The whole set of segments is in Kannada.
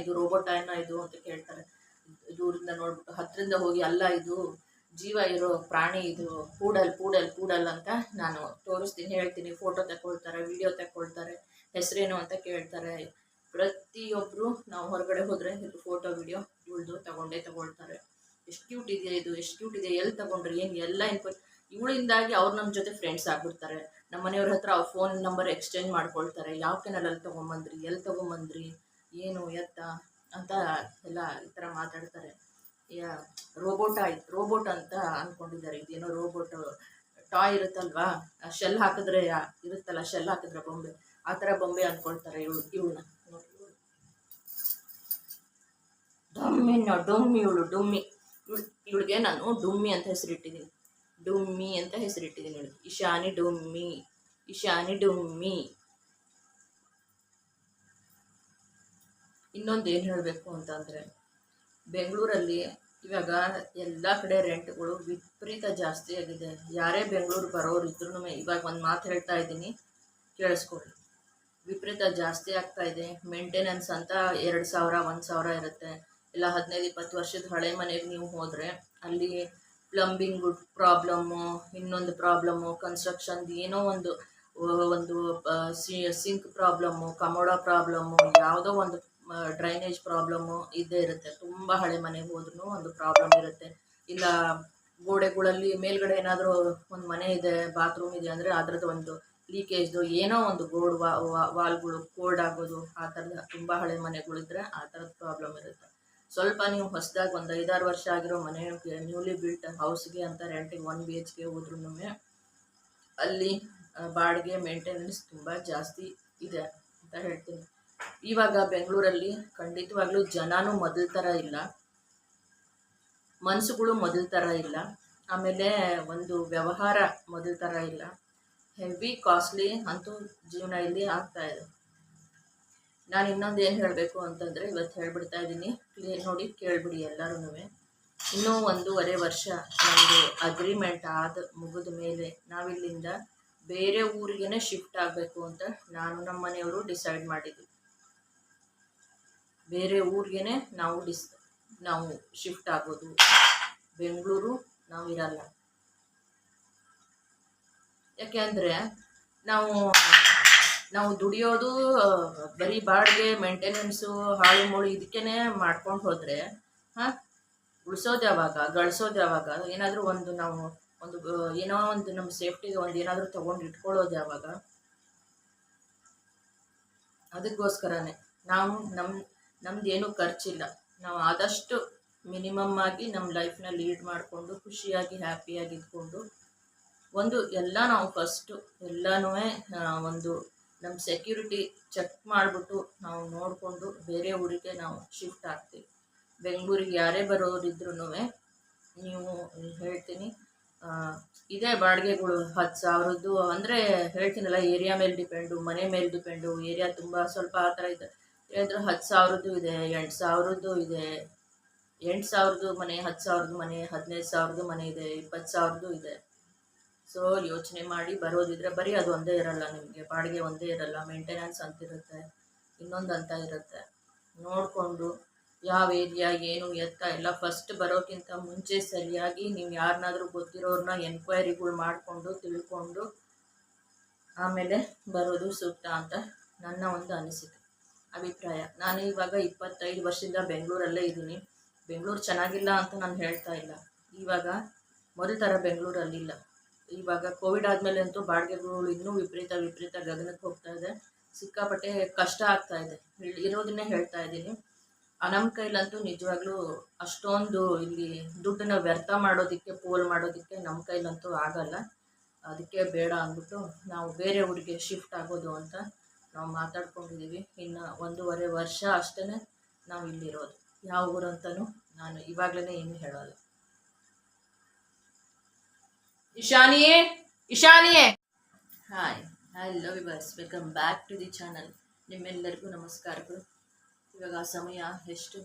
ಇದು ರೋಬೋಟ್ ಟಾಯ್ನ ಇದು ಅಂತ ಕೇಳ್ತಾರೆ. ದೂರಿಂದ ನೋಡ್ಬಿಟ್ಟು ಹತ್ರದಿಂದ ಹೋಗಿ ಅಲ್ಲ ಇದು, ಜೀವ ಇರೋ ಪ್ರಾಣಿ ಇದು ಕೂಡಲ್ ಕೂಡಲ್ ಕೂಡಲ್ ಅಂತ ನಾನು ತೋರಿಸ್ತೀನಿ, ಹೇಳ್ತೀನಿ. ಫೋಟೋ ತಗೊಳ್ತಾರೆ, ವಿಡಿಯೋ ತಗೊಳ್ತಾರೆ, ಹೆಸರೇನು ಅಂತ ಕೇಳ್ತಾರೆ. ಪ್ರತಿಯೊಬ್ಬರು ನಾವು ಹೊರಗಡೆ ಹೋದರೆ ಇದು ಫೋಟೋ, ವಿಡಿಯೋ ಇವಳ್ದು ತಗೊಂಡೇ ತಗೊಳ್ತಾರೆ. ಎಷ್ಟು ಕ್ಯೂಟ್ ಇದೆ ಇದು, ಎಷ್ಟು ಕ್ಯೂಟ್ ಇದೆ, ಎಲ್ಲಿ ತಗೊಂಡ್ರಿ, ಏನು ಎಲ್ಲ ಇನ್ಫೋ ಇವಳಿಂದಾಗಿ ಅವ್ರು ನಮ್ಮ ಜೊತೆ ಫ್ರೆಂಡ್ಸ್ ಆಗ್ಬಿಡ್ತಾರೆ. ನಮ್ಮ ಮನೆಯವ್ರ ಹತ್ರ ಅವ್ರ ಫೋನ್ ನಂಬರ್ ಎಕ್ಸ್ಚೇಂಜ್ ಮಾಡ್ಕೊಳ್ತಾರೆ. ಯಾವ ಕೆನಲಲ್ಲಿ ತೊಗೊಂಬಂದ್ರಿ, ಎಲ್ಲಿ ತೊಗೊಂಬಂದ್ರಿ? ಏನು ಎತ್ತ ಅಂತ ಎಲ್ಲ ಈ ಥರ ಮಾತಾಡ್ತಾರೆ. ಯಾ, ರೋಬೋಟ್ ಆಯ್ತು ರೋಬೋಟ್ ಅಂತ ಅಂದ್ಕೊಂಡಿದ್ದಾರೆ ಇದೇನೋ ರೋಬೋಟ್, ಟಾಯ್ ಇರುತ್ತಲ್ವಾ? ಶೆಲ್ ಹಾಕಿದ್ರೆ ಇರುತ್ತಲ್ಲ, ಶೆಲ್ ಹಾಕಿದ್ರೆ ಬೊಂಬೆ. ಆ ಥರ ಬೊಂಬೆ ಅಂದ್ಕೊಳ್ತಾರೆ ಇವಳು, ಇವಳನ್ನ. ಡಮ್ಮಿನ ಡೊಮ್ಮಿ ಇವಳು, ಡುಮ್ಮಿ. ಇವಳಿಗೆ ನಾನು ಡುಮ್ಮಿ ಅಂತ ಹೆಸರಿಟ್ಟಿದ್ದೀನಿ. ಡುಮ್ಮಿ ಅಂತ ಹೆಸರಿಟ್ಟಿದ್ದೀನಿ ಇವಳಿಗೆ. ಇಶಾನಿ ಡುಮ್ಮಿ ಇಶಾನಿ ಡುಮ್ಮಿ. ಇನ್ನೊಂದು ಏನು ಹೇಳಬೇಕು ಅಂತಂದರೆ, ಬೆಂಗಳೂರಲ್ಲಿ ಇವಾಗ ಎಲ್ಲ ಕಡೆ ರೆಂಟ್ಗಳು ವಿಪರೀತ ಜಾಸ್ತಿ ಆಗಿದೆ. ಯಾರೇ ಬೆಂಗಳೂರು ಬರೋರು ಇದ್ರೂ ಇವಾಗ ಒಂದು ಮಾತು ಹೇಳ್ತಾ ಇದ್ದೀನಿ, ಕೇಳಿಸ್ಕೊಳ್ಳಿ. ವಿಪರೀತ ಜಾಸ್ತಿ ಆಗ್ತಾ ಇದೆ. ಮೇಂಟೆನೆನ್ಸ್ ಅಂತ ಎರಡು ಸಾವಿರ, ಒಂದು ಸಾವಿರ ಇರುತ್ತೆ. ಇಲ್ಲ ಹದಿನೈದು, ಇಪ್ಪತ್ತು ವರ್ಷದ ಹಳೆ ಮನೆಗೆ ನೀವು ಹೋದರೆ ಅಲ್ಲಿ ಪ್ಲಂಬಿಂಗ್ ಪ್ರಾಬ್ಲಮ್ಮು ಇನ್ನೊಂದು ಪ್ರಾಬ್ಲಮ್ಮು ಕನ್ಸ್ಟ್ರಕ್ಷನ್ದು ಏನೋ ಒಂದು ಒಂದು ಸಿಂಕ್ ಪ್ರಾಬ್ಲಮ್ಮು ಕಮೋಡ ಪ್ರಾಬ್ಲಮ್ಮು ಯಾವುದೋ ಒಂದು ಡ್ರೈನೇಜ್ ಪ್ರಾಬ್ಲಮ್ಮು ಇದ್ದೇ ಇರುತ್ತೆ. ತುಂಬ ಹಳೆ ಮನೆಗೆ ಹೋದ್ರೂ ಒಂದು ಪ್ರಾಬ್ಲಮ್ ಇರುತ್ತೆ. ಇಲ್ಲ, ಗೋಡೆಗಳಲ್ಲಿ ಮೇಲ್ಗಡೆ ಏನಾದರೂ ಒಂದು ಮನೆ ಇದೆ ಬಾತ್ರೂಮ್ ಇದೆ ಅಂದರೆ ಅದರದ್ದು ಒಂದು ಲೀಕೇಜ್ದು ಏನೋ ಒಂದು ಗೋಡ್ ವಾಲ್ಗಳು ಕೋಲ್ಡ್ ಆಗೋದು, ಆ ಥರದ ತುಂಬ ಹಳೆ ಮನೆಗಳಿದ್ರೆ ಆ ಥರದ ಪ್ರಾಬ್ಲಮ್ ಇರುತ್ತೆ. ಸ್ವಲ್ಪ ನೀವು ಹೊಸದಾಗಿ ಒಂದು ಐದಾರು ವರ್ಷ ಆಗಿರೋ ಮನೆ ನ್ಯೂಲಿ ಬಿಲ್ಟ್ ಹೌಸ್ಗೆ ಅಂತ ರೆಂಟಿಗೆ ಒನ್ ಬಿ ಎಚ್ ಕೆ ಹೋದ್ರೂ ಅಲ್ಲಿ ಬಾಡಿಗೆ ಮೇಂಟೆನೆನ್ಸ್ ತುಂಬ ಜಾಸ್ತಿ ಇದೆ ಅಂತ ಹೇಳ್ತೀನಿ. ಇವಾಗ ಬೆಂಗಳೂರಲ್ಲಿ ಖಂಡಿತವಾಗ್ಲೂ ಜನನೂ ಮೊದಲ ಥರ ಇಲ್ಲ. ಮನಸ್ಸುಗಳು ಮೊದಲ ಥರ ಇಲ್ಲ. ಆಮೇಲೆ ಒಂದು ವ್ಯವಹಾರ ಮೊದಲ ಥರ ಇಲ್ಲ. ಹೆವಿ ಕಾಸ್ಟ್ಲಿ ಅಂತೂ ಜೀವನ ಇಲ್ಲಿ ಆಗ್ತಾ ಇದೆ. ನಾನು ಇನ್ನೊಂದು ಏನು ಹೇಳಬೇಕು ಅಂತಂದರೆ ಇವತ್ತು ಹೇಳ್ಬಿಡ್ತಾ ಇದ್ದೀನಿ. ಕ್ಲಿಯರ್ ನೋಡಿ ಕೇಳ್ಬಿಡಿ ಎಲ್ಲರೂ ಇನ್ನೂ ಒಂದೂವರೆ ವರ್ಷ ನಮ್ಮದು ಅಗ್ರಿಮೆಂಟ್ ಆದ ಮುಗಿದ ಮೇಲೆ ನಾವಿಲ್ಲಿಂದ ಬೇರೆ ಊರಿಗೇ ಶಿಫ್ಟ್ ಆಗಬೇಕು ಅಂತ ನಾನು ನಮ್ಮ ಮನೆಯವರು ಡಿಸೈಡ್ ಮಾಡಿದ್ವಿ. ಬೇರೆ ಊರಿಗೆ ನಾವು ಡಿಸ್, ನಾವು ಶಿಫ್ಟ್ ಆಗೋದು. ಬೆಂಗಳೂರು ನಾವು ಇರಲ್ಲ. ಯಾಕೆ ಅಂದರೆ ನಾವು ನಾವು ದುಡಿಯೋದು, ಬರೀ ಬಾಡಿಗೆ ಮೇಂಟೆನೆನ್ಸು ಹಾಳು ಮೂಳು ಇದಕ್ಕೇ ಮಾಡ್ಕೊಂಡು ಹೋದರೆ, ಹಾಂ? ಉಳಿಸೋದು ಯಾವಾಗ, ಗಳಿಸೋದು ಯಾವಾಗ, ಏನಾದರೂ ಒಂದು ನಾವು ಒಂದು, ಏನೋ ಒಂದು ನಮ್ಮ ಸೇಫ್ಟಿಗೆ ಒಂದು ಏನಾದರೂ ತೊಗೊಂಡು ಇಟ್ಕೊಳ್ಳೋದು ಯಾವಾಗ? ಅದಕ್ಕೋಸ್ಕರನೇ. ನಾವು ನಮ್ಮ ನಮ್ದು ಏನೂ ಖರ್ಚಿಲ್ಲ. ನಾವು ಆದಷ್ಟು ಮಿನಿಮಮ್ ಆಗಿ ನಮ್ಮ ಲೈಫ್ನ ಲೀಡ್ ಮಾಡಿಕೊಂಡು, ಖುಷಿಯಾಗಿ ಹ್ಯಾಪಿಯಾಗಿ ಇದ್ಕೊಂಡು, ಒಂದು ಎಲ್ಲ ನಾವು ಫಸ್ಟು ಎಲ್ಲನೂ ಒಂದು ನಮ್ಮ ಸೆಕ್ಯೂರಿಟಿ ಚೆಕ್ ಮಾಡಿಬಿಟ್ಟು ನಾವು ನೋಡಿಕೊಂಡು ಬೇರೆ ಊರಿಗೆ ನಾವು ಶಿಫ್ಟ್ ಆಗ್ತೀವಿ. ಬೆಂಗಳೂರಿಗೆ ಯಾರೇ ಬರೋರಿದ್ರೂ ನೀವು ಹೇಳ್ತೀನಿ ಇದೇ ಬಾಡಿಗೆಗಳು ಹತ್ತು ಸಾವಿರದ್ದು, ಅಂದರೆ ಹೇಳ್ತೀನಲ್ಲ ಏರಿಯಾ ಮೇಲೆ ಡಿಪೆಂಡು ಮನೆ ಮೇಲೆ ಡಿಪೆಂಡು ಏರಿಯಾ ತುಂಬ ಸ್ವಲ್ಪ ಆ ಥರ ಇದೆ. ಹೇಳಿದ್ರೆ ಹತ್ತು ಸಾವಿರದ್ದು ಇದೆ, ಎಂಟು ಸಾವಿರದ್ದು ಇದೆ, ಎಂಟು ಸಾವಿರದ್ದು ಮನೆ, ಹತ್ತು ಸಾವಿರದ ಮನೆ, ಹದಿನೈದು ಸಾವಿರದ್ದು ಮನೆ ಇದೆ, ಇಪ್ಪತ್ತು ಸಾವಿರದ್ದು ಇದೆ. ಸೊ ಯೋಚನೆ ಮಾಡಿ ಬರೋದಿದ್ರೆ ಬರೀ ಅದು ಒಂದೇ ಇರಲ್ಲ ನಿಮಗೆ, ಬಾಡಿಗೆ ಒಂದೇ ಇರಲ್ಲ ಮೇಂಟೆನೆನ್ಸ್ ಅಂತ ಇರುತ್ತೆ, ಇನ್ನೊಂದು ಅಂತ ಇರುತ್ತೆ. ನೋಡಿಕೊಂಡು ಯಾವ ಏರಿಯಾ, ಏನು ಎತ್ತ, ಎಲ್ಲ ಫಸ್ಟ್ ಬರೋಕ್ಕಿಂತ ಮುಂಚೆ ಸರಿಯಾಗಿ ನೀವು ಯಾರನ್ನಾದ್ರೂ ಗೊತ್ತಿರೋರನ್ನ ಎನ್ಕ್ವೈರಿಗಳು ಮಾಡಿಕೊಂಡು ತಿಳ್ಕೊಂಡು ಆಮೇಲೆ ಬರೋದು ಸೂಕ್ತ ಅಂತ ನನ್ನ ಒಂದು ಅನಿಸಿಕೆ. ಅಭಿಪ್ರಾಯ. ನಾನು ಇವಾಗ ಇಪ್ಪತ್ತೈದು ವರ್ಷದಿಂದ ಬೆಂಗಳೂರಲ್ಲೇ ಇದ್ದೀನಿ. ಬೆಂಗಳೂರು ಚೆನ್ನಾಗಿಲ್ಲ ಅಂತ ನಾನು ಹೇಳ್ತಾ ಇಲ್ಲ. ಇವಾಗ ಮೊದಲ ಥರ ಬೆಂಗಳೂರಲ್ಲಿಲ್ಲ. ಇವಾಗ ಕೋವಿಡ್ ಆದಮೇಲೆ ಅಂತೂ ಬಾಡಿಗೆಗಳು ಇನ್ನೂ ವಿಪರೀತ ವಿಪರೀತ ಗಗನಕ್ಕೆ ಹೋಗ್ತಾ ಇದೆ. ಸಿಕ್ಕಾಪಟ್ಟೆ ಕಷ್ಟ ಆಗ್ತಾ ಇದೆ. ಇರೋದನ್ನೇ ಹೇಳ್ತಾ ಇದ್ದೀನಿ. ನಮ್ಮ ಕೈಲಂತೂ ನಿಜವಾಗ್ಲೂ ಅಷ್ಟೊಂದು ಇಲ್ಲಿ ದುಡ್ಡನ್ನ ವ್ಯರ್ಥ ಮಾಡೋದಕ್ಕೆ, ಪೋಲ್ ಮಾಡೋದಕ್ಕೆ ನಮ್ಮ ಕೈಲಂತೂ ಆಗಲ್ಲ. ಅದಕ್ಕೆ ಬೇಡ ಅಂದ್ಬಿಟ್ಟು ನಾವು ಬೇರೆ ಊರಿಗೆ ಶಿಫ್ಟ್ ಆಗೋದು ಅಂತ ನಾವು ಮಾತಾಡ್ಕೊಂಡಿದ್ದೀವಿ. ಇನ್ನು ಒಂದೂವರೆ ವರ್ಷ ಅಷ್ಟೇ ನಾವು ಇಲ್ಲಿರೋದು. ಯಾವ ಊರು ಅಂತಲೂ ನಾನು ಇವಾಗಲೇ ಏನು ಹೇಳೋಲ್ಲ. ಇಶಾನಿಯೇ ಇಶಾನಿಯೇ. Hi hello viewers welcome back to the channel ನಿಮ್ಮೆಲ್ಲರಿಗೂ ನಮಸ್ಕಾರಗಳು. ಇವಾಗ ಸಮಯ ಎಷ್ಟು?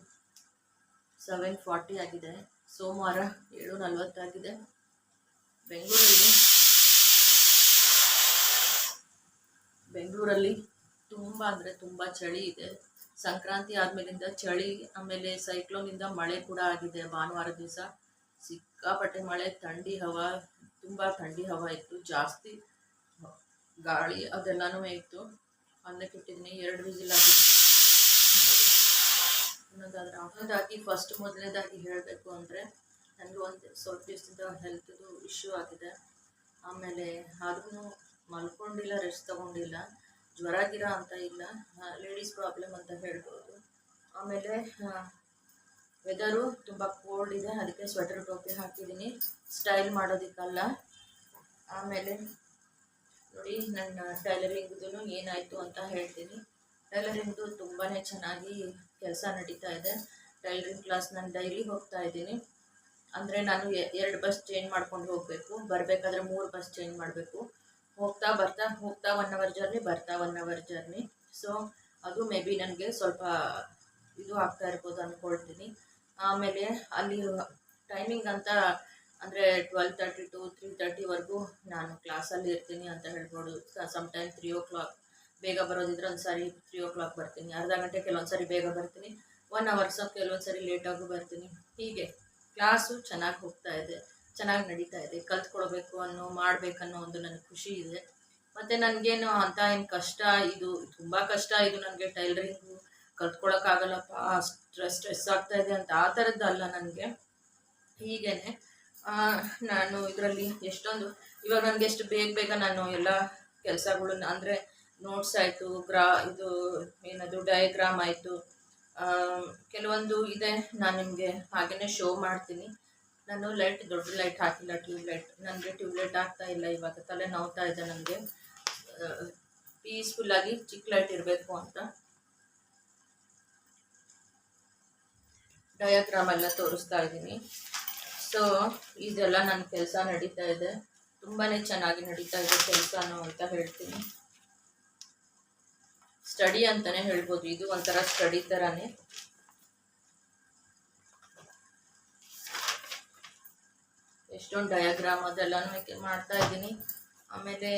ಸೆವೆನ್ ಫಾರ್ಟಿ ಆಗಿದೆ. ಸೋಮವಾರ ಏಳು ನಲ್ವತ್ತಾಗಿದೆ ಬೆಂಗಳೂರಲ್ಲಿ ಬೆಂಗಳೂರಲ್ಲಿ ತುಂಬ ಅಂದರೆ ತುಂಬ ಚಳಿ ಇದೆ. ಸಂಕ್ರಾಂತಿ ಆದಮೇಲಿಂದ ಚಳಿ, ಆಮೇಲೆ ಸೈಕ್ಲೋನಿಂದ ಮಳೆ ಕೂಡ ಆಗಿದೆ. ಭಾನುವಾರ ದಿವಸ ಸಿಕ್ಕಾಪಟ್ಟೆ ಮಳೆ, ಥಂಡಿ ಹವಾ, ತುಂಬ ಥಂಡಿ ಹವಾ ಇತ್ತು. ಜಾಸ್ತಿ ಗಾಳಿ ಅದೆಲ್ಲನೂ ಇತ್ತು. ಅನ್ನಕ್ಕೆ ಇಟ್ಟಿದ್ದೀನಿ ಎರಡು ವಿಸಿಲ್ ಆಗಿದೆ. ಅನ್ನೋದಾದ್ರೆ ಅನ್ನೋದಾಗಿ ಫಸ್ಟ್ ಮೊದಲನೇದಾಗಿ ಹೇಳಬೇಕು ಅಂದರೆ ನನಗೆ ಒಂದು ಸ್ವಲ್ಪ ದಿವಸದಿಂದ ಹೆಲ್ತ್ದು ಇಶ್ಯೂ ಆಗಿದೆ. ಆಮೇಲೆ ಆದ್ರೂ ಮಲ್ಕೊಂಡಿಲ್ಲ ರೆಸ್ಟ್ ತಗೊಂಡಿಲ್ಲ. ಜ್ವರ ಗಿರ ಅಂತ ಇಲ್ಲ. ಲೇಡೀಸ್ ಪ್ರಾಬ್ಲಮ್ ಅಂತ ಹೇಳ್ಬೋದು. ಆಮೇಲೆ ವೆದರು ತುಂಬ ಕೋಲ್ಡ್ ಇದೆ. ಅದಕ್ಕೆ ಸ್ವೆಟರ್ ಟೋಪಿ ಹಾಕಿದ್ದೀನಿ. ಸ್ಟೈಲ್ ಮಾಡೋದಕ್ಕಲ್ಲ. ಆಮೇಲೆ, ನೋಡಿ, ನನ್ನ ಟೈಲರಿಂಗ್ದು ಏನಾಯಿತು ಅಂತ ಹೇಳ್ತೀನಿ. ಟೈಲರಿಂಗ್ದು ತುಂಬಾ ಚೆನ್ನಾಗಿ ಕೆಲಸ ನಡೀತಾ ಇದೆ. ಟೈಲರಿಂಗ್ ಕ್ಲಾಸ್ ನಾನು ಡೈಲಿ ಹೋಗ್ತಾ ಇದ್ದೀನಿ. ಅಂದರೆ ನಾನು ಎರಡು ಬಸ್ ಚೇಂಜ್ ಮಾಡ್ಕೊಂಡು ಹೋಗಬೇಕು. ಬರಬೇಕಾದ್ರೆ ಮೂರು ಬಸ್ ಚೇಂಜ್ ಮಾಡಬೇಕು. ಹೋಗ್ತಾ ಬರ್ತಾ ಹೋಗ್ತಾ ಒನ್ ಅವರ್ ಜರ್ನಿ ಬರ್ತಾ ಒನ್ ಅವರ್ ಜರ್ನಿ ಸೊ ಅದು ಮೇ ಬಿ ನನಗೆ ಸ್ವಲ್ಪ ಇದು ಆಗ್ತಾ ಇರ್ಬೋದು ಅಂದ್ಕೊಳ್ತೀನಿ ಆಮೇಲೆ ಅಲ್ಲಿ ಟೈಮಿಂಗ್ ಅಂತ ಅಂದರೆ ಟ್ವೆಲ್ ತರ್ಟಿ ಟು ತ್ರೀ ತರ್ಟಿವರೆಗೂ ನಾನು ಕ್ಲಾಸಲ್ಲಿ ಇರ್ತೀನಿ ಅಂತ ಹೇಳ್ಬೋದು. ಸಮ್ಟೈಮ್ ತ್ರೀ ಓ ಕ್ಲಾಕ್ ಬೇಗ ಬರೋದಿದ್ರೆ ಒಂದು ಸಾರಿ ತ್ರೀ ಓ ಕ್ಲಾಕ್ ಬರ್ತೀನಿ. ಅರ್ಧ ಗಂಟೆ ಕೆಲವೊಂದು ಸಾರಿ ಬೇಗ ಬರ್ತೀನಿ. ಒನ್ ಅವರ್ಸ್ ಕೆಲವೊಂದು ಸಾರಿ ಲೇಟಾಗೂ ಬರ್ತೀನಿ. ಹೀಗೆ ಕ್ಲಾಸು ಚೆನ್ನಾಗಿ ಹೋಗ್ತಾ ಇದೆ. ಚೆನ್ನಾಗಿ ನಡೀತಾ ಇದೆ ಕಲ್ತ್ಕೊಡ್ಬೇಕು ಅನ್ನೋ, ಮಾಡಬೇಕನ್ನೋ ಒಂದು ನನಗೆ ಖುಷಿ ಇದೆ. ಮತ್ತು ನನಗೇನು ಅಂತ ಏನು ಕಷ್ಟ ಇದು, ತುಂಬ ಕಷ್ಟ ಇದು ನನಗೆ ಟೈಲರಿಂಗು ಕಲ್ತ್ಕೊಳಕ್ಕಾಗಲ್ಲಪ್ಪ ಸ್ಟ್ರೆಸ್ ಸ್ಟ್ರೆಸ್ ಆಗ್ತಾ ಇದೆ ಅಂತ ಆ ಥರದ್ದಲ್ಲ ನನಗೆ. ಹೀಗೇನೆ ನಾನು ಇದರಲ್ಲಿ ಎಷ್ಟೊಂದು, ಇವಾಗ ನನಗೆ ಎಷ್ಟು ಬೇಗ ಬೇಗ ನಾನು ಎಲ್ಲ ಕೆಲಸಗಳನ್ನ ಅಂದರೆ ನೋಟ್ಸ್ ಆಯಿತು, ಗ್ರಾ, ಇದು ಏನದು ಡಯಾಗ್ರಾಮ್ ಆಯಿತು ಕೆಲವೊಂದು ಇದೆ, ನಾನು ನಿಮಗೆ ಹಾಗೆಯೇ ಶೋ ಮಾಡ್ತೀನಿ. ನಾನು ಲೈಟ್ ದೊಡ್ಡ ಲೈಟ್ ಹಾಕಿಲ್ಲ ಟ್ಯೂಬ್ಲೈಟ್ ನನಗೆ ಟ್ಯೂಬ್ಲೈಟ್ ಆಗ್ತಾ ಇಲ್ಲ ಇವಾಗ. ತಲೆ ನೋವ್ತಾ ಇದೆ ನನಗೆ ಪೀಸ್ಫುಲ್ಲಾಗಿ ಚಿಕ್ಕ ಲೈಟ್ ಇರಬೇಕು ಅಂತ. ಡಯಾಗ್ರಾಮ್ ಎಲ್ಲ ತೋರಿಸ್ತಾ ಇದ್ದೀನಿ. ಸೊ ಇದೆಲ್ಲ ನನ್ನ ಕೆಲಸ ನಡೀತಾ ಇದೆ. ತುಂಬಾ ಚೆನ್ನಾಗಿ ನಡೀತಾ ಇದೆ ಕೆಲಸನೂ ಅಂತ ಹೇಳ್ತೀನಿ. ಸ್ಟಡಿ ಅಂತಲೇ ಹೇಳ್ಬೋದು. ಇದು ಒಂಥರ ಸ್ಟಡಿ ಥರನೇ ಎಷ್ಟೊಂದು ಡಯಾಗ್ರಾಮ್ ಅದೆಲ್ಲನೂ ಮಾಡ್ತಾ ಇದ್ದೀನಿ ಆಮೇಲೆ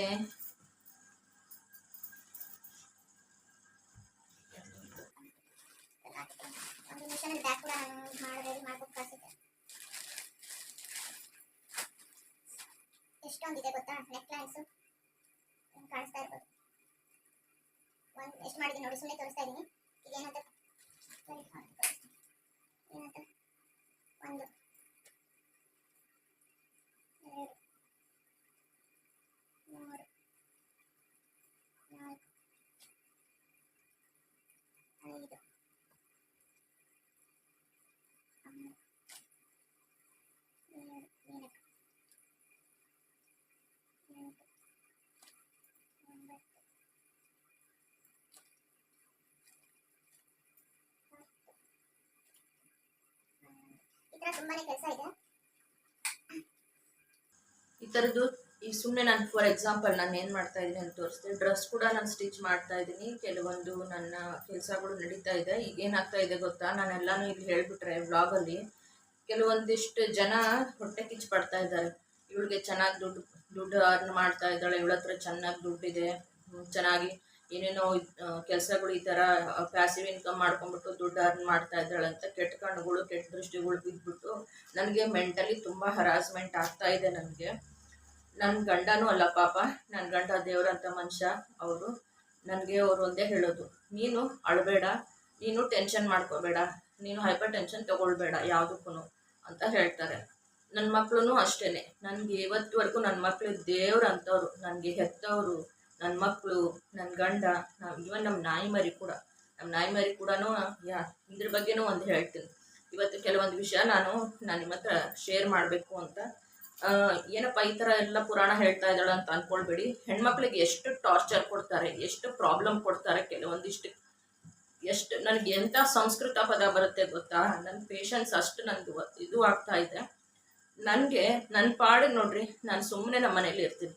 ಒಂದು ಮಿಷನ್ ಬ್ಯಾಗ್ ಕೂಡ ನಾನು ಮಾಡಿ ಮಾಡ್ಬಿಟ್ಟು ಕಳಿಸಿದ್ದೆ ಎಷ್ಟೊಂದಿದೆ ಗೊತ್ತಾ ನೆಕ್ ಲೈನ್ಸು ಕಾಣಿಸ್ತಾ ಇರ್ಬೋದು ಒಂದು ಎಷ್ಟು ಮಾಡಿದ್ದೀನಿ ನೋಡಿ ಸುಮ್ಮನೆ ತೋರಿಸ್ತಾ ಇದ್ದೀನಿ ಈಗ ಏನಂತ ಏನಂತ ಒಂದು ಎರಡು ಮೂರು ನಾಲ್ಕು ಐದು ಆರು ಏಳು ಎಂಟು ಎಂಟು ಒಂಬತ್ತು ಹತ್ತು ಈ ಈ ಥರದ್ದು ಈಗ ಸುಮ್ಮನೆ ನಾನು ಫಾರ್ ಎಕ್ಸಾಂಪಲ್ ನಾನು ಏನು ಮಾಡ್ತಾ ಇದ್ದೀನಿ ಅಂತ ತೋರಿಸ್ತೀನಿ ಡ್ರೆಸ್ ಕೂಡ ನಾನು ಸ್ಟಿಚ್ ಮಾಡ್ತಾ ಇದ್ದೀನಿ. ಕೆಲವೊಂದು ನನ್ನ ಕೆಲಸಗಳು ನಡೀತಾ ಇದೆ. ಈಗ ಏನಾಗ್ತಾ ಇದೆ ಗೊತ್ತಾ? ನಾನೆಲ್ಲಾನು ಇಲ್ಲಿ ಹೇಳಿಬಿಟ್ರೆ ವ್ಲಾಗಲ್ಲಿ ಕೆಲವೊಂದಿಷ್ಟು ಜನ ಹೊಟ್ಟೆ ಕಿಚ್ಚು ಪಡ್ತಾ ಇದ್ದಾರೆ. ಇವಳಿಗೆ ಚೆನ್ನಾಗಿ ದುಡ್ಡು ದುಡ್ಡು ಅರ್ನ್ ಮಾಡ್ತಾ ಇದ್ದಾಳೆ. ಇವಳ ಹತ್ರ ಚೆನ್ನಾಗಿ ದುಡ್ಡಿದೆ. ಚೆನ್ನಾಗಿ ಏನೇನೋ ಕೆಲಸಗಳು ಈ ಥರ ಪ್ಯಾಸಿವ್ ಇನ್ಕಮ್ ಮಾಡ್ಕೊಂಡ್ಬಿಟ್ಟು ದುಡ್ಡು ಅರ್ನ್ ಮಾಡ್ತಾ ಇದ್ದಾಳೆ ಅಂತ ಕೆಟ್ಟ ಕಣ್ಣುಗಳು, ಕೆಟ್ಟ ದೃಷ್ಟಿಗಳು ಬಿದ್ದುಬಿಟ್ಟು ನನಗೆ ಮೆಂಟಲಿ ತುಂಬ ಹರಾಸ್ಮೆಂಟ್ ಆಗ್ತಾ ಇದೆ ನನಗೆ. ನನ್ನ ಗಂಡನೂ ಅಲ್ಲ ಪಾಪ ನನ್ನ ಗಂಡ ದೇವರಂತ ಮನುಷ್ಯ ಅವರು. ನನಗೆ ಅವ್ರು ಒಂದೇ ಹೇಳೋದು, ನೀನು ಅಳಬೇಡ, ನೀನು ಟೆನ್ಷನ್ ಮಾಡ್ಕೋಬೇಡ, ನೀನು ಹೈಪರ್ ಟೆನ್ಷನ್ ತಗೊಳ್ಬೇಡ ಯಾವುದಕ್ಕೂ ಅಂತ ಹೇಳ್ತಾರೆ. ನನ್ನ ಮಕ್ಕಳು ಅಷ್ಟೇ ನನಗೆ ಇವತ್ತುವರೆಗೂ ನನ್ನ ಮಕ್ಕಳು ದೇವ್ರು ಅಂತವ್ರು ನನಗೆ ಹೆತ್ತವರು ನನ್ನ ಮಕ್ಕಳು ನನ್ನ ಗಂಡ, ನಾವು ಇವನ್ ನಮ್ಮ ನಾಯಿ ಮರಿ ಕೂಡ ನಮ್ಮ ನಾಯಿ ಮರಿ ಕೂಡ ಯಾ, ಇದ್ರ ಬಗ್ಗೆನೂ ಒಂದು ಹೇಳ್ತೀನಿ. ಇವತ್ತು ಕೆಲವೊಂದು ವಿಷಯ ನಾನು ನಾನು ನಿಮ್ಮ ಹತ್ರ ಶೇರ್ ಮಾಡಬೇಕು ಅಂತ. ಏನಪ್ಪ ಈ ಥರ ಎಲ್ಲ ಪುರಾಣ ಹೇಳ್ತಾ ಇದ್ದಾಳೆ ಅಂತ ಅಂದ್ಕೊಳ್ಬೇಡಿ ಹೆಣ್ಮಕ್ಳಿಗೆ ಎಷ್ಟು ಟಾರ್ಚರ್ ಕೊಡ್ತಾರೆ, ಎಷ್ಟು ಪ್ರಾಬ್ಲಮ್ ಕೊಡ್ತಾರೆ ಕೆಲವೊಂದಿಷ್ಟು. ಎಷ್ಟು, ನನಗೆ ಎಂಥ ಸಂಸ್ಕೃತ ಪದ ಬರುತ್ತೆ ಗೊತ್ತಾ? ನನ್ನ ಪೇಷನ್ಸ್ ಅಷ್ಟು ನನಗೆ ಇದು ಆಗ್ತಾ ಇದೆ. ನನಗೆ ನನ್ನ ಪಾಡಿಗೆ ನೋಡ್ರಿ, ನಾನು ಸುಮ್ಮನೆ ನಮ್ಮ ಮನೇಲಿ ಇರ್ತೀನಿ.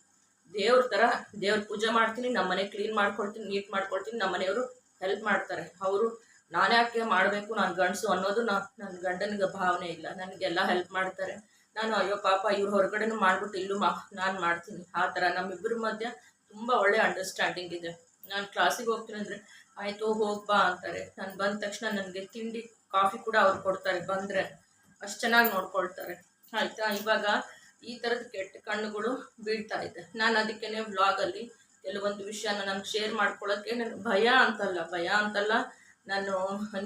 ದೇವ್ರ ಥರ ದೇವ್ರ ಪೂಜೆ ಮಾಡ್ತೀನಿ, ನಮ್ಮ ಮನೆ ಕ್ಲೀನ್ ಮಾಡ್ಕೊಳ್ತೀನಿ ನೀಟ್ ಮಾಡ್ಕೊಳ್ತೀನಿ ನಮ್ಮ ಮನೆಯವರು ಹೆಲ್ಪ್ ಮಾಡ್ತಾರೆ. ಅವರು ನಾನು ಯಾಕೆ ಮಾಡಬೇಕು, ನಾನು ಗಂಡಸು ಅನ್ನೋದು ನಾ ನನ್ನ ಗಂಡನಿಗೆ ಭಾವನೆ ಇಲ್ಲ. ನನಗೆಲ್ಲ ಹೆಲ್ಪ್ ಮಾಡ್ತಾರೆ. ನಾನು ಅಯ್ಯೋ ಪಾಪ ಇವ್ರು ಹೊರಗಡೆನೂ ಮಾಡ್ಬಿಟ್ಟು ಇಲ್ಲೂ ಮಾ, ನಾನು ಮಾಡ್ತೀನಿ. ಆ ಥರ ನಮ್ಮಿಬ್ಬರ ಮಧ್ಯೆ ತುಂಬ ಒಳ್ಳೆ ಅಂಡರ್ಸ್ಟ್ಯಾಂಡಿಂಗ್ ಇದೆ. ನಾನು ಕ್ಲಾಸಿಗೆ ಹೋಗ್ತೀನಿ ಅಂದರೆ, ಆಯಿತು ಹೋಗ್ಬಾ ಅಂತಾರೆ. ನಾನು ಬಂದ ತಕ್ಷಣ ನನಗೆ ತಿಂಡಿ ಕಾಫಿ ಕೂಡ ಅವ್ರು ಕೊಡ್ತಾರೆ ಬಂದರೆ. ಅಷ್ಟು ಚೆನ್ನಾಗಿ ನೋಡ್ಕೊಳ್ತಾರೆ. ಆಯಿತಾ? ಇವಾಗ ಈ ಥರದ ಕೆಟ್ಟ ಕಣ್ಣುಗಳು ಬೀಳ್ತಾ ಇದೆ. ನಾನು ಅದಕ್ಕೇ ವ್ಲಾಗಲ್ಲಿ ಕೆಲವೊಂದು ವಿಷಯನ ನಾನು ಶೇರ್ ಮಾಡ್ಕೊಳ್ಳೋಕ್ಕೆ ನನಗೆ ಭಯ ಅಂತಲ್ಲ ಭಯ ಅಂತಲ್ಲ ನಾನು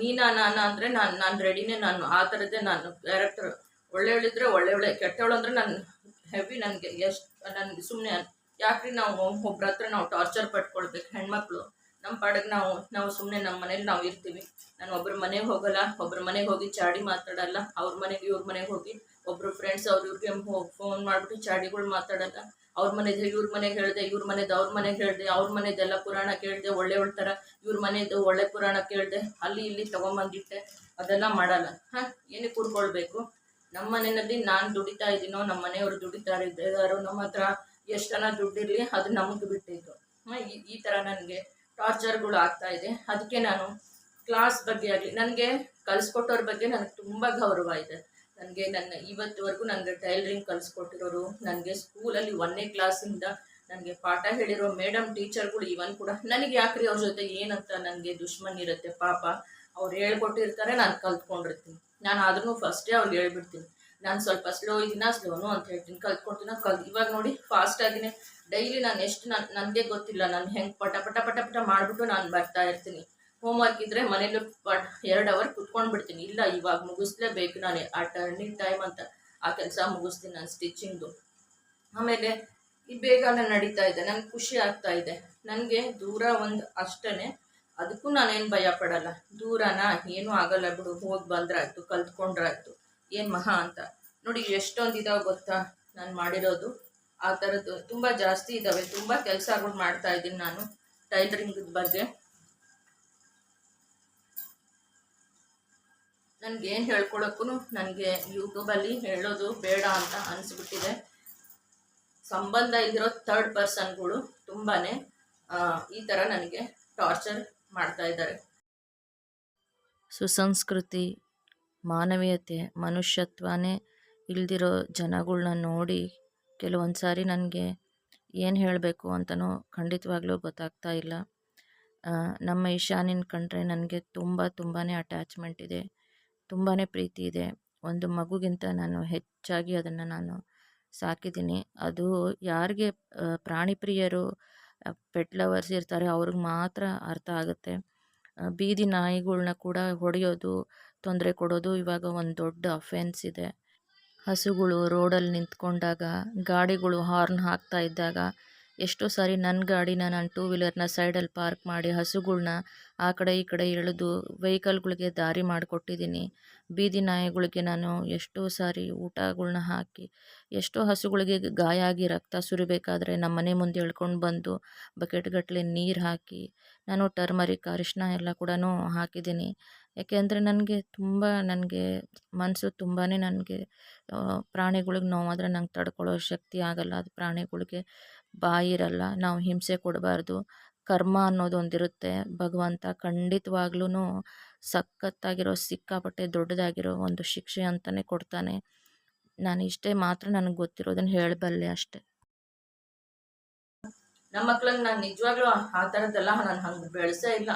ನೀನಾ ನಾನ ಅಂದರೆ ನಾನು ನಾನು ರೆಡಿನೇ ನಾನು ಆ ಥರದ್ದೇ ನಾನು ಕ್ಯಾರೆಕ್ಟರ್ ಒಳ್ಳೆ ಒಳ್ಳೆ ಕೆಟ್ಟವಳು ಅಂದರೆ ನಾನು ಹೆವಿ ನನಗೆ ಎಷ್ಟು ನನಗೆ ಸುಮ್ಮನೆ ಯಾಕ್ರಿ ನಾವು ಒಬ್ರ ಹತ್ರ ನಾವು ಟಾರ್ಚರ್ ಪಟ್ಕೊಳ್ಬೇಕು ಹೆಣ್ಮಕ್ಳು? ನಮ್ಮ ಪಾಡಿಗೆ ನಾವು ನಾವು ಸುಮ್ಮನೆ ನಮ್ಮ ಮನೇಲಿ ನಾವು ಇರ್ತೀವಿ. ನಾನು ಒಬ್ರ ಮನೆಗೆ ಹೋಗಲ್ಲ, ಒಬ್ರ ಮನೆಗೆ ಹೋಗಿ ಚಾಡಿ ಮಾತಾಡಲ್ಲ, ಅವ್ರ ಮನೆಗೆ, ಇವ್ರ ಮನೆಗೆ ಹೋಗಿ ಒಬ್ರು ಫ್ರೆಂಡ್ಸ್ ಅವ್ರ ಇವ್ರಿಗೆ ಫೋನ್ ಮಾಡಿಬಿಟ್ಟು ಚಾಡಿಗಳು ಮಾತಾಡಲ್ಲ. ಅವ್ರ ಮನೆದು ಇವ್ರ ಮನೆಗೆ ಹೇಳಿದೆ, ಇವ್ರ ಮನೆದು ಅವ್ರ ಮನೆಗೆ ಹೇಳಿದೆ, ಅವ್ರ ಮನೆದೆಲ್ಲ ಪುರಾಣ ಕೇಳಿದೆ ಒಳ್ಳೆ ಥರ ಇವ್ರ ಮನೆದು ಒಳ್ಳೆ ಪುರಾಣ ಕೇಳಿದೆ, ಅಲ್ಲಿ ಇಲ್ಲಿ ತಗೊಂಬಂದಿಟ್ಟೆ ಅದೆಲ್ಲ ಮಾಡಲ್ಲ. ಹಾಂ ಏನಕ್ಕೆ ಕೂಡ್ಕೊಳ್ಬೇಕು. ನಮ್ಮ ಮನೆಯಲ್ಲಿ ನಾನು ದುಡಿತಾ ಇದ್ದೀನೋ ನಮ್ಮ ಮನೆಯವರು ದುಡಿತಾ ಇದ್ದಾರೋ ನಮ್ಮ ಹತ್ರ ಎಷ್ಟು ಜನ ದುಡ್ಡಿರಲಿ, ಅದು ನಮಗೆ ಬಿಟ್ಟಿದ್ದು ಹಾಂ, ಈ ಥರ ನನಗೆ ಟಾರ್ಚರ್ಗಳು ಆಗ್ತಾ ಇದೆ. ಅದಕ್ಕೆ ನಾನು ಕ್ಲಾಸ್ ಬಗ್ಗೆ ಆಗಲಿ, ನನಗೆ ಕಲಿಸ್ಕೊಟ್ಟೋರ ಬಗ್ಗೆ ನನಗೆ ತುಂಬ ಗೌರವ ಇದೆ. ನನಗೆ ನನ್ನ ಇವತ್ತುವರೆಗೂ ನನಗೆ ಟೈಲರಿಂಗ್ ಕಲಿಸ್ಕೊಟ್ಟಿರೋರು ನನಗೆ ಸ್ಕೂಲಲ್ಲಿ ಒಂದನೇ ಕ್ಲಾಸಿಂದ ನನಗೆ ಪಾಠ ಹೇಳಿರೋ ಮೇಡಮ್ ಟೀಚರ್ಗಳು ಇವನ್ ಕೂಡ ನನಗೆ ಯಾಕ್ರಿ ಅವ್ರ ಜೊತೆ ಏನಂತ ನನಗೆ ದುಶ್ಮನ್ ಇರುತ್ತೆ? ಪಾಪ ಅವ್ರು ಹೇಳ್ಕೊಟ್ಟಿರ್ತಾರೆ, ನಾನು ಕಲ್ತ್ಕೊಂಡಿರ್ತೀನಿ. ನಾನು ಆದ್ರೂ ಫಸ್ಟೇ ಅವ್ರಿಗೆ ಹೇಳ್ಬಿಡ್ತೀನಿ. ನಾನು ಸ್ವಲ್ಪ ಸ್ಲೋ ಇದೀನ ಸ್ಲೋನು ಅಂತ ಹೇಳ್ತೀನಿ. ಕಲ್ತ್ಕೊಡ್ತೀನಿ? ಕಲ್ ಇವಾಗ ನೋಡಿ ಫಾಸ್ಟಾಗಿನೇ ಡೈಲಿ ನಾನು ಎಷ್ಟು ನಾನು ನನಗೆ ಗೊತ್ತಿಲ್ಲ. ನಾನು ಹೆಂಗೆ ಪಟ ಪಟ ಪಟ ಪಟ ಮಾಡಿಬಿಟ್ಟು ನಾನು ಬರ್ತಾ ಇರ್ತೀನಿ. ಹೋಮ್ವರ್ಕ್ ಇದ್ದರೆ ಮನೇಲಿ ಎರಡು ಅವರ್ ಕುತ್ಕೊಂಡು ಬಿಡ್ತೀನಿ ಇಲ್ಲ, ಇವಾಗ ಮುಗಿಸ್ಲೇಬೇಕು ನಾನು. ಆ ಟರ್ನಿಂಗ್ ಟೈಮ್ ಅಂತ ಆ ಕೆಲಸ ಮುಗಿಸ್ತೀನಿ ನಾನು ಸ್ಟಿಚಿಂಗ್ದು ಆಮೇಲೆ ಈ ಬೇಗನೆ ನಡೀತಾ ಇದೆ. ನನಗೆ ಖುಷಿ ಆಗ್ತಾ ಇದೆ. ನನಗೆ ದೂರ ಒಂದು ಅಷ್ಟೇ ಅದಕ್ಕೂ ನಾನೇನು ಭಯ ಪಡಲ್ಲ. ದೂರನ? ಏನೂ ಆಗಲ್ಲ ಬಿಡು. ಹೋಗಿ ಬಂದ್ರಾಯ್ತು, ಕಲ್ತ್ಕೊಂಡ್ರಾಯ್ತು. ಏನು ಮಹಾ ಅಂತ. ನೋಡಿ ಎಷ್ಟೊಂದು ಇದಾವೆ ಗೊತ್ತಾ ನಾನು ಮಾಡಿರೋದು. ಆ ಥರದ್ದು ತುಂಬ ಜಾಸ್ತಿ ಇದ್ದಾವೆ ತುಂಬ ಕೆಲಸಗಳು ಮಾಡ್ತಾ ಇದ್ದೀನಿ ನಾನು. ಟೈಲರಿಂಗ್ ಬಗ್ಗೆ. ನನಗೆ ಹೇಳ್ಕೊಳಕ್ಕೂ ನನಗೆ ಯೂಟ್ಯೂಬಲ್ಲಿ ಹೇಳೋದು ಬೇಡ ಅಂತ ಅನಿಸ್ಬಿಟ್ಟಿದೆ. ಸಂಬಂಧ ಇದ್ದಿರೋ ಥರ್ಡ್ ಪರ್ಸನ್ಗಳು ತುಂಬಾ ಈ ಥರ ನನಗೆ ಟಾರ್ಚರ್ ಮಾಡ್ತಾ ಇದ್ದಾರೆ. ಸುಸಂಸ್ಕೃತಿ, ಮಾನವೀಯತೆ, ಮನುಷ್ಯತ್ವನೇ ಇಲ್ದಿರೋ ಜನಗಳನ್ನ ನೋಡಿ ಕೆಲವೊಂದು ಸಾರಿ ನನಗೆ ಏನು ಹೇಳಬೇಕು ಅಂತಲೂ ಖಂಡಿತವಾಗ್ಲೂ ಗೊತ್ತಾಗ್ತಾ ಇಲ್ಲ. ನಮ್ಮ ಈಶಾನಿನ ಕಂಡ್ರೆ ನನಗೆ ತುಂಬ ತುಂಬಾ ಅಟ್ಯಾಚ್ಮೆಂಟ್ ಇದೆ. ತುಂಬಾ ಪ್ರೀತಿ ಇದೆ. ಒಂದು ಮಗುಗಿಂತ ನಾನು ಹೆಚ್ಚಾಗಿ ಅದನ್ನು ನಾನು ಸಾಕಿದ್ದೀನಿ. ಅದು ಯಾರಿಗೆ ಪ್ರಾಣಿ ಪ್ರಿಯರು ಪೆಟ್ ಲವರ್ಸ್ ಇರ್ತಾರೆ ಅವ್ರಿಗೆ ಮಾತ್ರ ಅರ್ಥ ಆಗುತ್ತೆ. ಬೀದಿ ನಾಯಿಗಳನ್ನ ಕೂಡ ಹೊಡೆಯೋದು, ತೊಂದರೆ ಕೊಡೋದು ಇವಾಗ ಒಂದು ದೊಡ್ಡ ಅಫೆನ್ಸ್ ಇದೆ. ಹಸುಗಳು ರೋಡಲ್ಲಿ ನಿಂತ್ಕೊಂಡಾಗ, ಗಾಡಿಗಳು ಹಾರ್ನ್ ಹಾಕ್ತಾ ಇದ್ದಾಗ ಎಷ್ಟೋ ಸಾರಿ ನನ್ನ ಗಾಡಿನ ನಾನು ಟೂ ವೀಲರ್ನ ಸೈಡಲ್ಲಿ ಪಾರ್ಕ್ ಮಾಡಿ ಹಸುಗಳ್ನ ಆ ಕಡೆ ಈ ಕಡೆ ಎಳೆದು ವೆಹಿಕಲ್ಗಳಿಗೆ ದಾರಿ ಮಾಡಿಕೊಟ್ಟಿದ್ದೀನಿ. ಬೀದಿ ನಾಯಿಗಳಿಗೆ ನಾನು ಎಷ್ಟೋ ಸಾರಿ ಊಟಗಳ್ನ ಹಾಕಿ, ಎಷ್ಟೋ ಹಸುಗಳಿಗೆ ಗಾಯ ಆಗಿ ರಕ್ತ ಸುರಿಬೇಕಾದ್ರೆ ನಮ್ಮ ಮನೆ ಮುಂದೆ ಎಳ್ಕೊಂಡು ಬಂದು ಬಕೆಟ್ಗಟ್ಟಲೆ ನೀರು ಹಾಕಿ, ನಾನು ಟರ್ಮರಿಕ್ ಅರಿಶಿನ ಎಲ್ಲ ಕೂಡ ಹಾಕಿದ್ದೀನಿ. ಯಾಕೆಂದರೆ ನನಗೆ ತುಂಬ, ನನಗೆ ಮನಸ್ಸು ತುಂಬಾ ನನಗೆ ಪ್ರಾಣಿಗಳಿಗೆ ನೋವಾದರೆ ನಂಗೆ ತಡ್ಕೊಳ್ಳೋ ಶಕ್ತಿ ಆಗಲ್ಲ. ಅದು ಪ್ರಾಣಿಗಳಿಗೆ ಬಾಯಿ ಇರಲ್ಲ ನಾವು ಹಿಂಸೆ ಕೊಡಬಾರ್ದು. ಕರ್ಮ ಅನ್ನೋದು ಒಂದಿರುತ್ತೆ. ಭಗವಂತ ಖಂಡಿತವಾಗ್ಲೂ ಸಖತ್ತಾಗಿರೋ, ಸಿಕ್ಕಾಪಟ್ಟೆ ದೊಡ್ಡದಾಗಿರೋ ಒಂದು ಶಿಕ್ಷೆ ಅಂತಲೇ ಕೊಡ್ತಾನೆ. ನಾನು ಇಷ್ಟೇ ಮಾತ್ರ ನನಗೆ ಗೊತ್ತಿರೋದನ್ನು ಹೇಳಬಲ್ಲೆ ಅಷ್ಟೆ. ನಮ್ಮ ಮಕ್ಳನ್ನ ನಾನು ನಿಜವಾಗ್ಲೂ ಆ ಥರದ್ದೆಲ್ಲ ನಾನು ಹಂಗೆ ಬೆಳೆಸೇ ಇಲ್ಲ.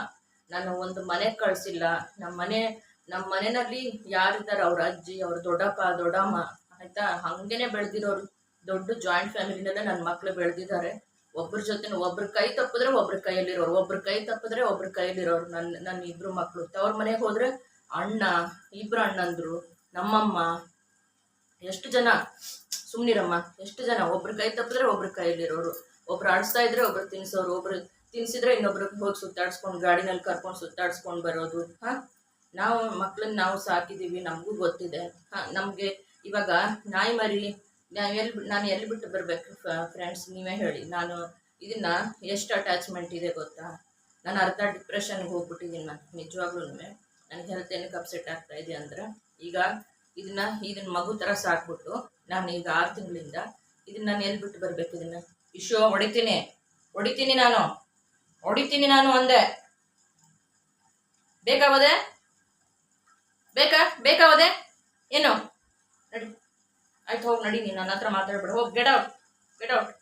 ನಾನು ಒಂದು ಮನೆ ಕಳಿಸಿಲ್ಲ. ನಮ್ಮ ಮನೆ ನಮ್ಮ ಮನೆಯಲ್ಲಿ ಯಾರಿದ್ದಾರೆ? ಅವ್ರ ಅಜ್ಜಿ, ಅವ್ರ ದೊಡ್ಡಪ್ಪ, ದೊಡ್ಡಮ್ಮ, ಆಯಿತಾ? ಹಾಗೇನೆ ಬೆಳೆದಿರೋರು. ದೊಡ್ಡ ಜಾಯಿಂಟ್ ಫ್ಯಾಮಿಲಿನಲ್ಲೇ ನನ್ನ ಮಕ್ಕಳು ಬೆಳೆದಿದ್ದಾರೆ ಒಬ್ಬರ ಜೊತೆ ಒಬ್ಬರ ಕೈ ತಪ್ಪಿದ್ರೆ ಒಬ್ರ ಕೈಯಲ್ಲಿರೋರು ಒಬ್ಬರ ಕೈ ತಪ್ಪಿದ್ರೆ ಒಬ್ರ ಕೈಯಲ್ಲಿರೋರು ನನ್ನ ನನ್ನ ಇಬ್ರು ಮಕ್ಕಳು ತವ್ರ ಮನೆಗೆ ಹೋದರೆ ಅಣ್ಣ ಇಬ್ಬರು ಅಣ್ಣಂದ್ರು, ನಮ್ಮಮ್ಮ, ಎಷ್ಟು ಜನ? ಸುಮ್ಮನಿರಮ್ಮ ಎಷ್ಟು ಜನ? ಒಬ್ಬರ ಕೈ ತಪ್ಪಿದ್ರೆ ಒಬ್ರ ಕೈಯಲ್ಲಿರೋರು. ಒಬ್ರು ಆಡಿಸ್ತಾ ಇದ್ರೆ ಒಬ್ರು ತಿನ್ಸೋರು, ಒಬ್ರು ತಿನ್ಸಿದ್ರೆ ಇನ್ನೊಬ್ರಿಗೆ ಹೋಗಿ ಸುತ್ತಾಡ್ಸ್ಕೊಂಡು ಗಾಡಿನಲ್ಲಿ ಕರ್ಕೊಂಡು ಸುತ್ತಾಡ್ಸ್ಕೊಂಡು ಬರೋದು. ಹಾಂ? ನಾವು ಮಕ್ಳನ್ನ ನಾವು ಸಾಕಿದ್ದೀವಿ ನಮಗೂ ಗೊತ್ತಿದೆ. ಹಾಂ, ನಮಗೆ ಇವಾಗ ನಾಯಿ ಮರಿ ನಾವು ಎಲ್ಲಿ ನಾನು ಎಲ್ಲಿ ಬಿಟ್ಟು ಬರಬೇಕು ಫ್ರೆಂಡ್ಸ್ ನೀವೇ ಹೇಳಿ. ನಾನು ಇದನ್ನು ಎಷ್ಟು ಅಟ್ಯಾಚ್ಮೆಂಟ್ ಇದೆ ಗೊತ್ತಾ? ನಾನು ಅರ್ಧ ಡಿಪ್ರೆಷನ್ಗೆ ಹೋಗ್ಬಿಟ್ಟಿದ್ದೀನಿ ನಾನು ನಿಜವಾಗ್ಲೂ ನನ್ನ ಹೆಲ್ತ್ ಏನಕ್ಕೆ ಅಪ್ಸೆಟ್ ಆಗ್ತಾ ಇದೆ ಅಂದ್ರೆ, ಈಗ ಇದನ್ನ ಇದನ್ನ ಮಗು ಥರ ಸಾಕ್ಬಿಟ್ಟು ನಾನು ಈಗ ಆರು ತಿಂಗಳಿಂದ ಇದನ್ನ ನಾನು ಎಲ್ಲಿ ಬಿಟ್ಟು ಬರಬೇಕು ಇದನ್ನ? ಇಶೋ ಹೊಡಿತೀನಿ. ಹೊಡಿತೀನಿ ನಾನು. ಹೊಡಿತೀನಿ ನಾನು ಅಂದೆ. ಬೇಕಾವದೆ ಬೇಕಾ? ಬೇಕಾವದೆ ಏನು? ಆಯ್ತು, ಹೋಗಿ ನಡಿ, ನೀನು ನನ್ನ ಹತ್ರ ಮಾತಾಡ್ಬೇಡ. ಹೋಗಿ ಗೆಟ್ ಔಟ್ ಗೆಟ್ ಔಟ್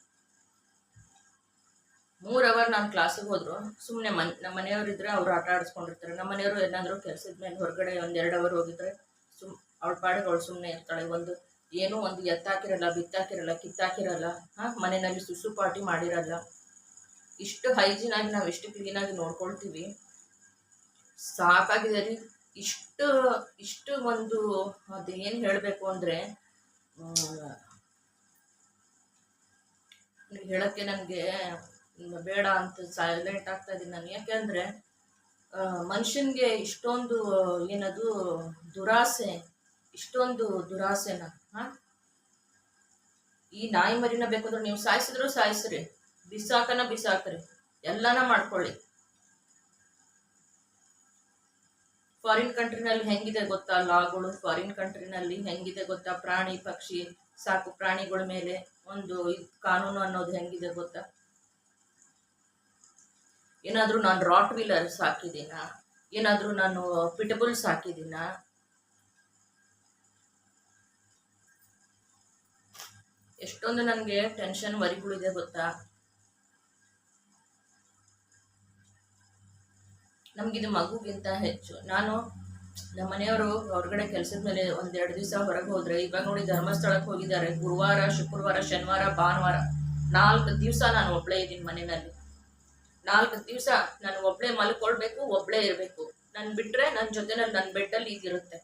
ಮೂರು ಅವರ್ ನಾನು ಕ್ಲಾಸಿಗೆ ಹೋದ್ರು. ಸುಮ್ಮನೆ ಮನ್ ನಮ್ಮ ಮನೆಯವ್ರು ಇದ್ರೆ ಅವ್ರು ಆಟ ಆಡಿಸ್ಕೊಂಡಿರ್ತಾರೆ. ನಮ್ಮ ಮನೆಯವರು ಏನಾದರೂ ಕೆಲಸದ ಮೇಲೆ ಹೊರಗಡೆ ಒಂದು ಎರಡು ಅವರ್ ಹೋಗಿದ್ರೆ ಸುಮ್, ಅವ್ಳ ಪಾಡಿಗೆ ಅವಳು ಸುಮ್ಮನೆ ಇರ್ತಾಳೆ. ಒಂದು ಏನೂ ಒಂದು ಎತ್ತಾಕಿರಲ್ಲ, ಬಿತ್ತಾಕಿರಲ್ಲ, ಕಿತ್ತಾಕಿರಲ್ಲ, ಹಾಂ, ಮನೆಯಲ್ಲಿ ಸುಸು ಪಾರ್ಟಿ ಮಾಡಿರಲ್ಲ. ಇಷ್ಟು ಹೈಜೀನ್ ಆಗಿ ನಾವು ಎಷ್ಟು ಕ್ಲೀನಾಗಿ ನೋಡ್ಕೊಳ್ತೀವಿ. ಸಾಕಾಗಿದೆ ರೀ. ಇಷ್ಟು ಇಷ್ಟು ಒಂದು ಅದೇನು ಹೇಳಬೇಕು ಅಂದರೆ ಹೇಳೋಕ್ಕೆ ನನಗೆ ಬೇಡ ಅಂತ ಸೈಲೆಂಟ್ ಆಗ್ತಾ ಇದ್ದೀನಿ ನಾನು. ಯಾಕೆಂದರೆ ಮನುಷ್ಯನಿಗೆ ಇಷ್ಟೊಂದು, ಏನದು, ದುರಾಸೆ, ಇಷ್ಟೊಂದು ದುರಾಸೆನ ಹಾಂ ಈ ನಾಯಿ ಮರಿನ ಬೇಕಂದ್ರೆ ನೀವು ಸಾಯಿಸಿದ್ರು ಸಾಯಿಸ್ರಿ. ಬಿಸಾಕನ ಬಿಸಾಕ್ರಿ. ಎಲ್ಲಾನ ಮಾಡ್ಕೊಳ್ಳಿ. ಫಾರಿನ್ ಕಂಟ್ರಿನಲ್ಲಿ ಹೆಂಗಿದೆ ಗೊತ್ತಾ? ಲಾಗಳು ಫಾರಿನ್ ಕಂಟ್ರಿನಲ್ಲಿ ಹೆಂಗಿದೆ ಗೊತ್ತಾ? ಪ್ರಾಣಿ ಪಕ್ಷಿ, ಸಾಕು ಪ್ರಾಣಿಗಳ ಮೇಲೆ ಒಂದು ಕಾನೂನು ಅನ್ನೋದು ಹೆಂಗಿದೆ ಗೊತ್ತಾ? ಏನಾದರೂ ನಾನು ರಾಟ್ ವೀಲರ್ ಸಾಕಿದ್ದೀನ? ಏನಾದರೂ ನಾನು ಪಿಟಬುಲ್ ಸಾಕಿದ್ದೀನ? ಎಷ್ಟೊಂದು ನನಗೆ ಟೆನ್ಷನ್ ವರಿಗಳಿದೆ ಗೊತ್ತಾ? ನಮಗಿದು ಮಗುಗಿಂತ ಹೆಚ್ಚು. ನಾನು ನಮ್ಮ ಮನೆಯವರು ಹೊರಗಡೆ ಕೆಲಸದ ಮೇಲೆ ಒಂದೆರಡು ದಿವಸ ಹೊರಗೆ ಹೋದ್ರೆ, ಇವಾಗ ನೋಡಿ ಧರ್ಮಸ್ಥಳಕ್ಕೆ ಹೋಗಿದ್ದಾರೆ. ಗುರುವಾರ, ಶುಕ್ರವಾರ, ಶನಿವಾರ, ಭಾನುವಾರ ನಾಲ್ಕು ದಿವಸ ನಾನು ಒಬ್ಬಳೇ ಇದ್ದೀನಿ ಮನೆಯಲ್ಲಿ. ನಾಲ್ಕು ದಿವಸ ನಾನು ಒಬ್ಬಳೇ ಮಲ್ಕೊಳ್ಬೇಕು ಒಬ್ಬಳೇ ಇರಬೇಕು. ನಾನು ಬಿಟ್ಟರೆ ನನ್ನ ಜೊತೆನಲ್ಲಿ ನನ್ನ ಬೆಡ್ಡಲ್ಲಿ ಇದಿರುತ್ತೆ.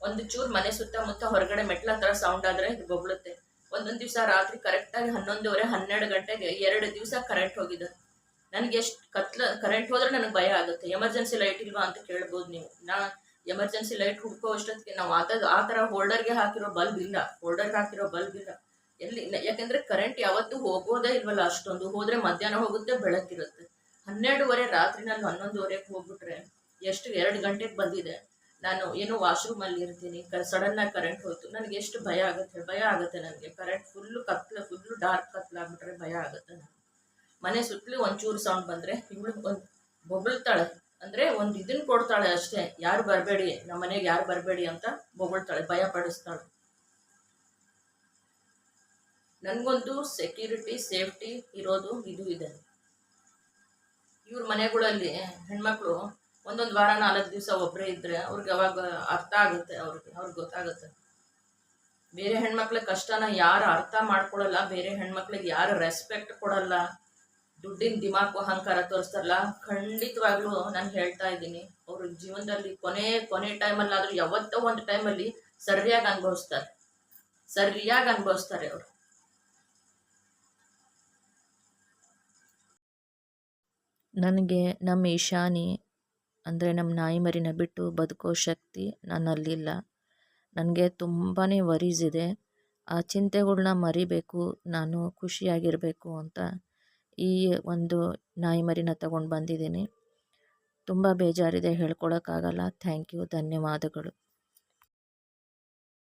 ಒಂದು ಚೂರು ಮನೆ ಸುತ್ತಮುತ್ತ ಹೊರಗಡೆ ಮೆಟ್ಲ ಥರ ಸೌಂಡ್ ಆದರೆ ಇದು ಬೊಗಳುತ್ತೆ ಒಂದೊಂದು ದಿವಸ ರಾತ್ರಿ ಕರೆಕ್ಟಾಗಿ ಹನ್ನೊಂದುವರೆ, ಹನ್ನೆರಡು ಗಂಟೆಗೆ ಎರಡು ದಿವಸ ಕರೆಂಟ್ ಹೋಗಿದೆ. ನನಗೆ ಎಷ್ಟು ಕತ್ಲ ಕರೆಂಟ್ ಹೋದ್ರೆ ನನಗೆ ಭಯ ಆಗುತ್ತೆ. ಎಮರ್ಜೆನ್ಸಿ ಲೈಟ್ ಇಲ್ವಾ ಅಂತ ಕೇಳ್ಬೋದು ನೀವು. ನಾ ಎಮರ್ಜೆನ್ಸಿ ಲೈಟ್ ಹುಡ್ಕೋ ಅಷ್ಟೊತ್ತಿಗೆ ನಾವು ಆ ಥರ ಆ ಥರ ಹೋಲ್ಡರ್ಗೆ ಹಾಕಿರೋ ಬಲ್ಬ್ ಇಲ್ಲ. ಹೋಲ್ಡರ್ಗೆ ಹಾಕಿರೋ ಬಲ್ಬ್ ಇಲ್ಲ. ಎಲ್ಲಿ ಯಾಕೆಂದ್ರೆ ಕರೆಂಟ್ ಯಾವತ್ತೂ ಹೋಗೋದೇ ಇಲ್ವಲ್ಲ ಅಷ್ಟೊಂದು. ಹೋದ್ರೆ ಮಧ್ಯಾಹ್ನ ಹೋಗುತ್ತೆ ಬೆಳಕಿರುತ್ತೆ ಹನ್ನೆರಡುವರೆ, ರಾತ್ರಿ ನಾನು ಹನ್ನೊಂದುವರೆಗೆ ಹೋಗ್ಬಿಟ್ರೆ ಎಷ್ಟು, ಎರಡು ಗಂಟೆಗೆ ಬಂದಿದೆ. ನಾನು ಏನೋ ವಾಶ್ರೂಮಲ್ಲಿ ಇರ್ತೀನಿ. ಕ ಸಡನ್ನಾಗಿ ಕರೆಂಟ್ ಹೋಯ್ತು. ನನಗೆ ಎಷ್ಟು ಭಯ ಆಗುತ್ತೆ? ಭಯ ಆಗುತ್ತೆ ನನಗೆ. ಕರೆಂಟ್ ಫುಲ್ಲು ಕತ್ಲ ಫುಲ್ಲು ಡಾರ್ಕ್ ಕತ್ಲಾಗ್ಬಿಟ್ರೆ ಭಯ ಆಗುತ್ತೆ ನನಗೆ. ಮನೆ ಸುತ್ತಲೂ ಒಂಚೂರು ಸೌಂಡ್ ಬಂದರೆ ಇವಳು ಒಂದು ಬೊಗಳ್ತಾಳೆ. ಅಂದರೆ ಒಂದು ಇದನ್ನು ಕೊಡ್ತಾಳೆ ಅಷ್ಟೇ. ಯಾರು ಬರಬೇಡಿ ನಮ್ಮ ಮನೆಗೆ ಯಾರು ಬರಬೇಡಿ ಅಂತ ಬೊಗಳ್ತಾಳೆ, ಭಯ ಪಡಿಸ್ತಾಳೆ. ನನಗೊಂದು ಸೆಕ್ಯೂರಿಟಿ ಸೇಫ್ಟಿ ಇರೋದು ಇದು ಇದೆ. ಇವ್ರ ಮನೆಗಳಲ್ಲಿ ಹೆಣ್ಮಕ್ಳು ಒಂದೊಂದು ವಾರ ನಾಲ್ಕು ದಿವಸ ಒಬ್ಬರೇ ಇದ್ದರೆ ಅವ್ರಿಗೆ ಅವಾಗ ಅರ್ಥ ಆಗುತ್ತೆ, ಅವ್ರಿಗೆ ಅವ್ರಿಗೆ ಗೊತ್ತಾಗುತ್ತೆ. ಬೇರೆ ಹೆಣ್ಮಕ್ಳಿಗೆ ಕಷ್ಟನ ಯಾರು ಅರ್ಥ ಮಾಡ್ಕೊಳಲ್ಲ, ಬೇರೆ ಹೆಣ್ಮಕ್ಳಿಗೆ ಯಾರು ರೆಸ್ಪೆಕ್ಟ್ ಕೊಡಲ್ಲ. ದುಡ್ಡಿನ ದಿಮಾಕು ಅಹಂಕಾರ ತೋರಿಸ್ತಾರಲ್ಲ, ಖಂಡಿತವಾಗ್ಲೂ ನಾನು ಹೇಳ್ತಾ ಇದ್ದೀನಿ, ಅವ್ರ ಜೀವನದಲ್ಲಿ ಕೊನೆ ಕೊನೆ ಟೈಮಲ್ಲಾದರೂ ಯಾವತ್ತೋ ಒಂದು ಟೈಮಲ್ಲಿ ಸರಿಯಾಗಿ ಅನುಭವಿಸ್ತಾರೆ. ಸರಿಯಾಗಿ ಅನುಭವಿಸ್ತಾರೆ ಅವರು. ನನಗೆ ನಮ್ಮ ಈಶಾನಿ ಅಂದರೆ ನಮ್ಮ ನಾಯಿ ಮರಿನ ಬಿಟ್ಟು ಬದುಕೋ ಶಕ್ತಿ ನನ್ನಲ್ಲಿಲ್ಲ. ನನಗೆ ತುಂಬಾ ವರೀಸ್ ಇದೆ. ಆ ಚಿಂತೆಗಳನ್ನ ಮರಿಬೇಕು, ನಾನು ಖುಷಿಯಾಗಿರಬೇಕು ಅಂತ ಈ ಒಂದು ನಾಯಿ ಮರಿನ ತಗೊಂಡು ಬಂದಿದ್ದೀನಿ. ತುಂಬ ಬೇಜಾರಿದೆ ಹೇಳ್ಕೊಳಕ್ಕಾಗಲ್ಲ. Thank you. ಧನ್ಯವಾದಗಳು.